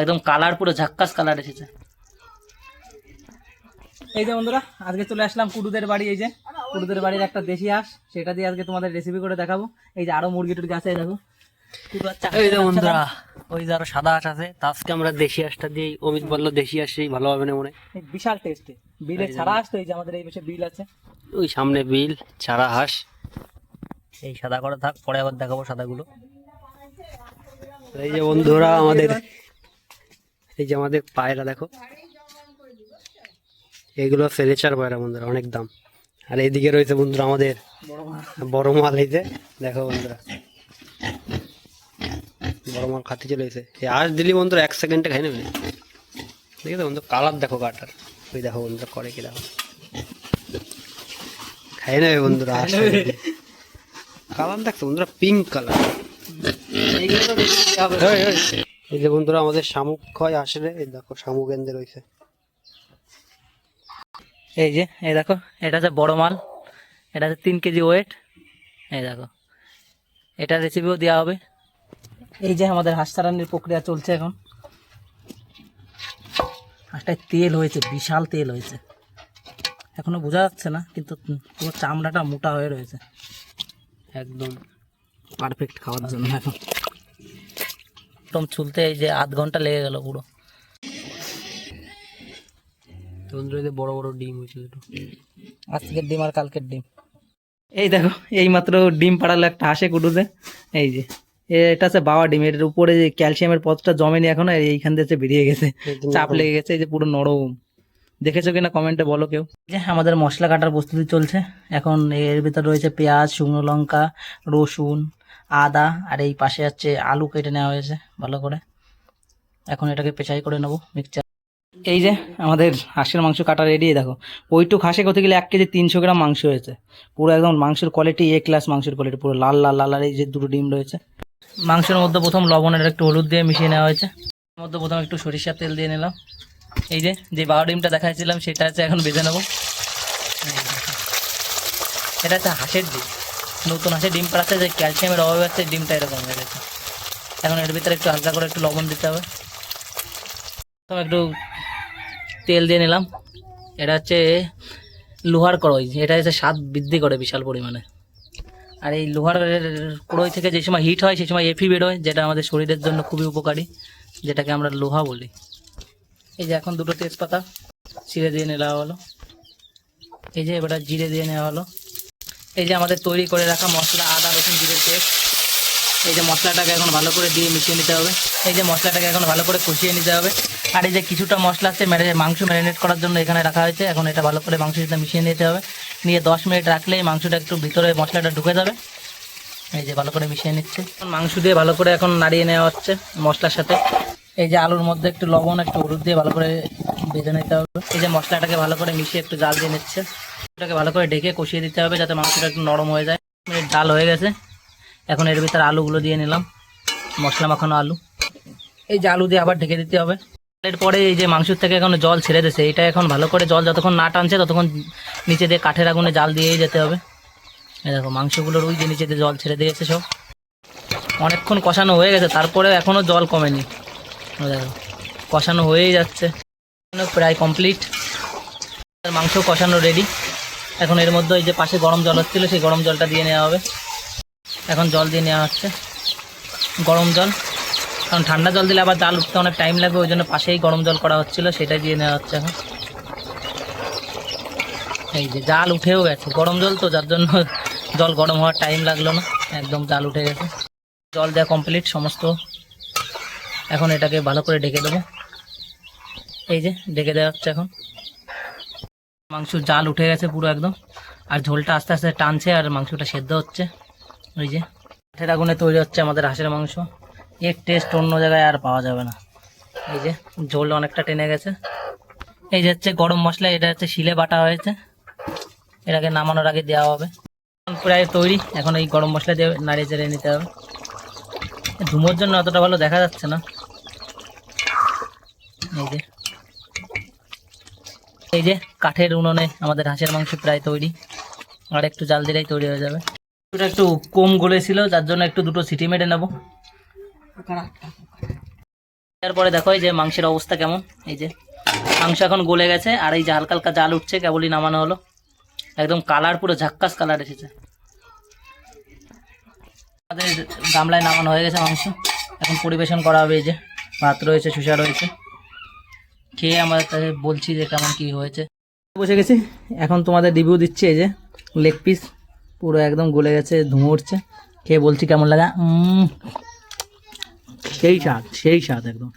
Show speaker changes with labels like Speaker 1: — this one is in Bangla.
Speaker 1: একদম কালার পুরো ঝাক্কাস কালার এসেছে। এই যে বন্ধুরা আজকে চলে আসলাম কুটুদের বাড়ি এই যে কুটুদের বাড়ির একটা দেশি হাঁস সেটা দিয়ে আজকে তোমাদের রেসিপি করে দেখাবো। এই যে আরও মুরগি টুরগি আছে দেখো।
Speaker 2: এই যে বন্ধুরা ওই যে আরও সাদা হাঁস আছে আজকে আমরা দেশি হাঁসটা দিয়ে অমিত বলল দেশি হাঁসই ভালো হবে না মনে হয়।
Speaker 1: বিশাল টেস্টে বিলে ছাড়া আসতো এই যে আমাদের এই পাশে বিল আছে।
Speaker 2: ওই সামনে বিল ছাড়া হাঁস। এই সাদা করে থাক পরে আবার দেখাবো সাদাগুলো। এই যে বন্ধুরা আমাদের এই যে আমাদের পায়রা দেখো। এগুলো সেলেচার পায়রা বন্ধুরা অনেক দাম। আর এইদিকে রয়েছে বন্ধুরা আমাদের বড় মাল এই যে। দেখো বন্ধুরা। বড় মাল খাতে চলে এসে এই হাঁস দিলি বন্ধুরা এক সেকেন্ডে খাই নেবে। ঠিক আছে বন্ধু কালার দেখো কাটার। ওই দেখো বন্ধুরা করে কি দেখো। খাই নেবে বন্ধুরা হাঁস কালার দেখছ বন্ধুরা পিঙ্ক কালার।
Speaker 1: এইগুলো
Speaker 2: এই যে বন্ধুরা, আমাদের শামুক হয় আসলে এই দেখো, শামুক এনদে রয়েছে
Speaker 1: এই যে, এই দেখো, এটা হচ্ছে বড় মাল। এটা হচ্ছে তিন কেজি ওয়েট এই দেখো, এটা রেসিপিও দেওয়া হবে। এই যে আমাদের হাঁস চালানির প্রক্রিয়া চলছে এখন। হাঁসটায় তেল হয়েছে, বিশাল তেল হয়েছে। এখনও বোঝা যাচ্ছে না, কিন্তু পুরো চামড়াটা মোটা হয়ে রয়েছে।
Speaker 2: একদম
Speaker 1: পারফেক্ট খাওয়ার জন্য এখন। একদম চুলতে এই যে আধ ঘণ্টা লেগে গেল পুরো।
Speaker 2: বন্ধুরা যে বড় বড় ডিম হয়েছে দুটো
Speaker 1: আজকের ডিম আর কালকের ডিম। এই দেখো এই মাত্র ডিম পাড়ালো একটা হাসে কুটুতে। এই যে এটা হচ্ছে বাবা ডিম। এর উপরে যে ক্যালসিয়ামের পথটা জমেনি এখনও আর এইখান থেকে বেরিয়ে গেছে। চাপ লেগে গেছে এই যে পুরো নরম। দেখেছ কিনা কমেন্টে বলো কেউ। যে আমাদের মশলা কাটার প্রস্তুতি চলছে। এখন এর ভিতর রয়েছে পেঁয়াজ শুকনো লঙ্কা রসুন। আদা, আর এই পাশে হচ্ছে আলু কেটে নেওয়া হয়েছে, ভালো করে। এখন এটাকে পেঁচাই করে নেব মিক্সচার এই যে আমাদের হাঁসের মাংস কাটা রেডি দেখো। ওইটুক হাঁসে করতে গেলে এক কেজি তিনশো গ্রাম মাংস হয়েছে। পুরো একদম মাংসের কোয়ালিটি এ ক্লাস মাংসের কোয়ালিটি পুরো লাল লাল লাল এই যে দুটো ডিম রয়েছে। মাংসের মধ্যে প্রথম লবণের একটু হলুদ দিয়ে মিশিয়ে নেওয়া হয়েছে। মধ্যে প্রথম একটু সরিষার তেল দিয়ে নিলাম। এই যে যে বারো ডিমটা দেখাচ্ছিলাম সেটা হচ্ছে এখন বেজে নেব। এটা হচ্ছে হাঁসের ডিম। নতুন হাঁসের ডিম পাড়াচ্ছে যে ক্যালসিয়ামের অভাবে আছে, ডিমটা এরকম হয়ে গেছে। এখন এর ভিতরে একটু হালকা করে একটু লবণ দিতে হবে। প্রথম একটু তেল দিয়ে নিলাম। এটা হচ্ছে লোহার কড়াই, এটা হচ্ছে স্বাদ বৃদ্ধি করে বিশাল পরিমাণে। আর এই লোহার কড়াই থেকে যে সময় হিট হয়, সেই সময় এফি বের হয়, যেটা আমাদের শরীরের জন্য খুবই উপকারী, যেটাকে আমরা লোহা বলি। এই যে এখন দুটো তেজপাতা ছিঁড়ে দিয়ে নেওয়া হলো। এই যে এবার জিরে দিয়ে নেওয়া হলো। এই যে আমাদের তৈরি করে রাখা মশলা, আদা, রসুন, জিরের পেস্ট। এই যে মশলাটাকে এখন ভালো করে দিয়ে মিশিয়ে নিতে হবে। এই যে মশলাটাকে এখন ভালো করে কষিয়ে নিতে হবে। আর এই যে কিছুটা মশলা আছে, ম্যারে, মাংস ম্যারিনেট করার জন্য এখানে রাখা হয়েছে। এখন এটা ভালো করে মাংসের সাথে মিশিয়ে নিতে হবে। নিয়ে দশ মিনিট রাখলেই মাংসটা একটু ভিতরে মশলাটা ঢুকে যাবে। এই যে ভালো করে মিশিয়ে নিচ্ছে। মাংস দিয়ে ভালো করে এখন নাড়িয়ে নেওয়া হচ্ছে মশলার সাথে। এই যে আলুর মধ্যে একটু লবণ, একটু হলুদ দিয়ে ভালো করে ভেজে নিতে হবে। এই যে মশলাটাকে ভালো করে মিশিয়ে একটু জাল দিয়ে নিচ্ছে। এটাকে ভালো করে ঢেকে কষিয়ে দিতে হবে যাতে মাংসটা একটু নরম হয়ে যায়। মিনিট ডাল হয়ে গেছে। এখন এর ভিতরে আলুগুলো দিয়ে নিলাম। মশলা মাখানো আলু। এই যে আলু দিয়ে আবার ঢেকে দিতে হবে। এরপরে এই যে মাংসের থেকে এখন জল ছেড়ে দিয়েছে। এটা এখন ভালো করে জল যতক্ষণ না টানছে, ততক্ষণ নিচে দিয়ে কাঠের আগুনে জাল দিয়েই যেতে হবে। এই দেখো, মাংসগুলোর ওই যে নিচে দিয়ে জল ছেড়ে দিয়েছে সব। অনেকক্ষণ কষানো হয়ে গেছে তারপরে এখনও জল কমেনি। দেখো, কষানো হয়েই যাচ্ছে। প্রায় কমপ্লিট মাংস কষানো রেডি এখন এর মধ্যে ওই যে পাশে গরম জল হচ্ছিল, সেই গরম জলটা দিয়ে নেওয়া হবে। এখন জল দিয়ে নেওয়া হচ্ছে। গরম জল। কারণ ঠান্ডা জল দিলে আবার জাল উঠতে অনেক টাইম লাগবে ওই জন্য পাশেই গরম জল করা হচ্ছিল, সেটাই দিয়ে নেওয়া হচ্ছে এখন। এই যে জাল উঠেও গেছে। গরম জল তো, যার জন্য জল গরম হওয়ার টাইম লাগল না। একদম জাল উঠে গেছে। জল দেওয়া কমপ্লিট সমস্ত। এখন এটাকে ভালো করে ঢেকে দেবো। এই যে ঢেকে দেওয়া হচ্ছে এখন। মাংস জাল উঠে গেছে পুরো একদম। আর ঝোলটা আস্তে আস্তে টানছে আর মাংসটা সেদ্ধ হচ্ছে। ওই যে, কাঠের আগুনে তৈরি হচ্ছে আমাদের হাঁসের মাংস। এর টেস্ট অন্য জায়গায় আর পাওয়া যাবে না। এই যে, ঝোল অনেকটা টেনে গেছে। এই যে হচ্ছে গরম মশলা, এটা হচ্ছে শিলে বাটা হয়েছে। এটাকে নামানোর আগে দেওয়া হবে। প্রায় তৈরি, এখন এই গরম মশলা দিয়ে নাড়িয়ে চেড়ে নিতে হবে। ধুমোর জন্য অতটা ভালো দেখা যাচ্ছে না। এই যে এই যে কাঠের উনুনে আমাদের হাঁসের মাংস প্রায় তৈরি। আর একটু জাল দিলেই তৈরি হয়ে যাবে। এটা একটু কম গলেছিল, যার জন্য একটু দুটো সিটি মেরে নেব। তারপরে দেখো এই যে মাংসের অবস্থা কেমন। এই যে মাংস এখন গলে গেছে, আর এই যে হালকা হালকা জাল উঠছে, কেবলই নামানো হলো। একদম কালার পুরো ঝাক্কাস কালার এসেছে। আমাদের গামলায় নামানো হয়ে গেছে মাংস। এখন পরিবেশন করা হবে এই যে। ভাত রয়েছে সুসা রয়েছে। খেয়ে আমার কাছে বলছি যে কেমন কি হয়েছে। বসে গেছি। এখন তোমাদের রিভিউ দিচ্ছি, এই যে লেগ পিস পুরো একদম গলে গেছে, ধুমো উঠছে। খেয়ে বলছি কেমন লাগা? সেই স্বাদ সেই স্বাদ একদম।